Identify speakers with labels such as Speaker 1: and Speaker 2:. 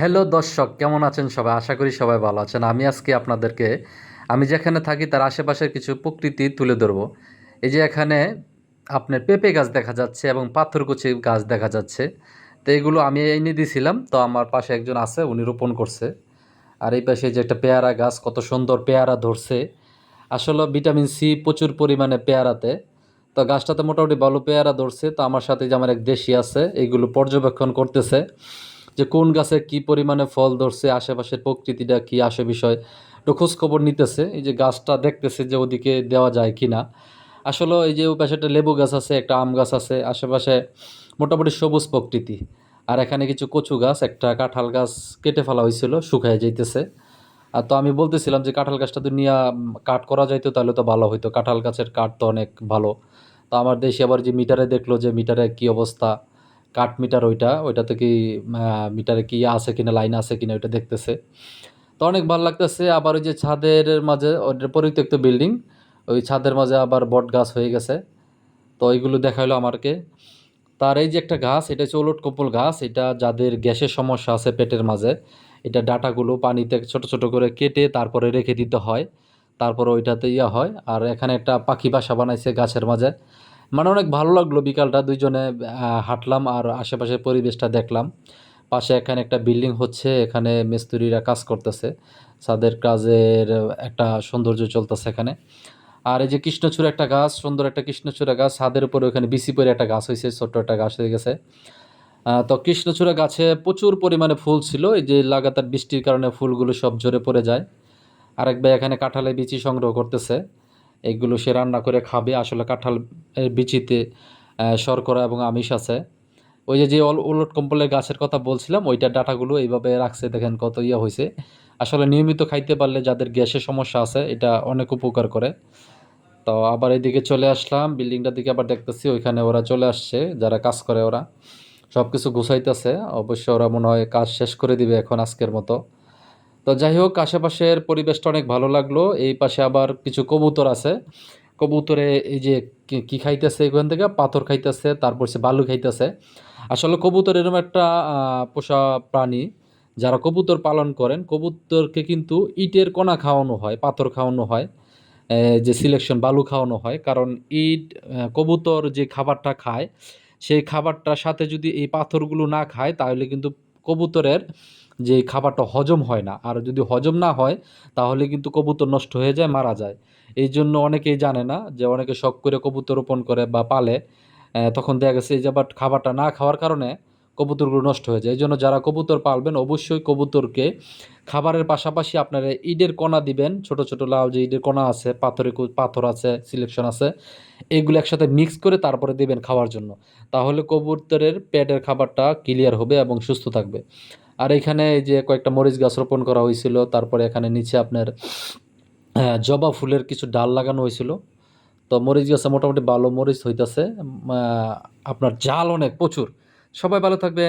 Speaker 1: Hello দর্শক, কেমন আছেন সবাই? আশা করি সবাই ভালো আছেন। আমি আজকে আপনাদেরকে, আমি যেখানে থাকি তার আশেপাশের কিছু প্রকৃতি তুলে ধরবো। এই যে এখানে আপনার পেঁপে গাছ দেখা যাচ্ছে এবং পাথরকুচি গাছ দেখা যাচ্ছে। তো এগুলো আমি এনে দিয়েছিলাম তো আমার পাশে একজন আছে, উনি রোপণ করছে। আর এই পাশে যে একটা পেয়ারা গাছ, কত সুন্দর পেয়ারা ধরছে। আসলে ভিটামিন সি প্রচুর পরিমাণে পেয়ারাতে। তো গাছটাতে মোটামুটি ভালো পেয়ারা ধরছে। তো আমার সাথে যে আমার এক দেশি আছে এইগুলো পর্যবেক্ষণ করতেছে। যে কোন গাছে কি পরিমাণে ফল ধরছে, আশেপাশের প্রকৃতিটা কি, আসে বিষয় একটু খোঁজখবর নিতেছে। এই যে গাছটা দেখতেছে যে ওদিকে দেওয়া যায় কি না। আসলে এই যে পাশে একটা লেবু গাছ আছে, একটা আম গাছ আছে, আশেপাশে মোটামুটি সবুজ প্রকৃতি। আর এখানে কিছু কচু গাছ, একটা কাঁঠাল গাছ কেটে ফেলা হয়েছিল, শুকায় যাইতেছে। আর তো আমি বলতেছিলাম যে কাঁঠাল গাছটা তো নিয়ে কাট করা যাইতো তাহলে তো ভালো হইতো। কাঁঠাল গাছের কাঠ তো অনেক ভালো। তো আমার দেশে আবার যে মিটারে দেখল যে মিটারে কি অবস্থা। কাঠ মিটার ওইটা, ওইটাতে কি মিটারে কি আছে কিনা, লাইন আছে কিনা ওইটা দেখতেছে। তো অনেক ভালো লাগতেছে, আবার ওই যে ছাদের মাঝে ওইটা পরিত্যক্ত বিল্ডিং, ওই ছাদের মাঝে আবার বট গাছ হয়ে গেছে। তো ওইগুলো দেখাইলো আমারকে। তার এই যে একটা গাছ, এটা হচ্ছে ওলট কপল গাছ, এটা যাদের গ্যাসের সমস্যা আছে পেটের মাঝে, এটা ডাটাগুলো পানিতে ছোট ছোট করে কেটে তারপরে রেখে দিতে হয়। তারপরে ওইটাতে ইয়া হয়, আর এখানে একটা পাখি বাসা বানাইছে গাছের মাঝে। মানে অনেক ভালো লাগল বিকালটা, দুইজনে হাঁটলাম আর আশেপাশের পরিবেশটা দেখলাম। পাশে এখানে একটা বিল্ডিং হচ্ছে, এখানে মিস্ত্রিরা কাজ করতেছে। তাদের কাজের একটা সৌন্দর্য চলতেছে এখানে। আর এই যে কৃষ্ণচূড়া একটা গাছ, সুন্দর একটা কৃষ্ণচূড়া গাছ, ছাদের উপরে ওখানে বিসি পরে একটা গাছ হয়েছে, ছোট্ট একটা গাছ হয়ে গেছে। তো কৃষ্ণচূড়া গাছে প্রচুর পরিমাণে ফুল ছিল, এই যে লাগাতার বৃষ্টির কারণে ফুলগুলো সব ঝরে পড়ে যায়। আরেক ভাই এখানে কাঁঠালে বিচি সংগ্রহ করতেছে। এগুলো সে রান্না করে খাবে। আসলে কাঁঠাল বিচিতে শর্করা এবং আমিষ আছে। ওই যে যে উলট কম্পলের গাছের কথা বলছিলাম, ওইটা ডাটাগুলো এইভাবে রাখছে, দেখেন কত ইয়ে হয়েছে আসলে নিয়মিত খাইতে পারলে যাদের গ্যাসের সমস্যা আছে, এটা অনেক উপকার করে। তো আবার এদিকে চলে আসলাম, বিল্ডিংটার দিকে আবার দেখতেছি, ওইখানে ওরা চলে আসছে, যারা কাজ করে ওরা। সব কিছু গুছাইতেছে, অবশ্য ওরা মনে হয় কাজ শেষ করে দিবে এখন আজকের মতো। তো যাই হোক, আশেপাশের পরিবেশটা অনেক ভালো লাগল। এই পাশে আবার কিছু কবুতর আছে। কবুতরে এই যে কি- খাইতেছে এখান থেকে? পাথর খাইতেছে, তারপর সে বালু খাইতেছে। আসলে কবুতর এরকম একটা পোষা প্রাণী। যারা কবুতর পালন করেন, কবুতরকে কিন্তু ইটের কণা খাওয়ানো হয়, পাথর খাওয়ানো হয় যে সিলেকশন বালু খাওয়ানো হয়। কারণ ইট কবুতর যে খাবারটা খায়, সেই খাবারটার সাথে যদি এই পাথরগুলো না খায়, তাহলে কিন্তু কবুতরের যে খাবারটা হজম হয় না। আর যদি হজম না হয়, তাহলে কিন্তু কবুতর নষ্ট হয়ে যায়, মারা যায়। এই জন্য অনেকেই জানে না যে অনেকে শখ করে কবুতর রোপণ করে বা পালে তখন দেখা গেছে এই যে আবার খাবারটা না খাওয়ার কারণে কবুতরগুলো নষ্ট হয়ে যায়। এই জন্য যারা কবুতর পালবেন, অবশ্যই কবুতরকে খাবারের পাশাপাশি আপনারা ইটের কণা দিবেন। ছোট ছোট লাল যে ইটের কণা আছে, পাথরে পাথর আছে সিলেকশন আছে, এগুলো একসাথে মিক্স করে তারপরে দেবেন খাওয়ার জন্য। তাহলে কবুতরের পেটের খাবারটা ক্লিয়ার হবে এবং সুস্থ থাকবে। আর এখানে এই যে কয়েকটা মরিচ গাছ রোপণ করা হয়েছিল, তারপরে এখানে নিচে আপনার জবা ফুলের কিছু ডাল লাগানো হয়েছিল। তো মরিচ গাছে মোটামুটি ভালো মরিচ হইতাছে। আপনার জাল অনেক, প্রচুর। সবাই ভালো থাকবে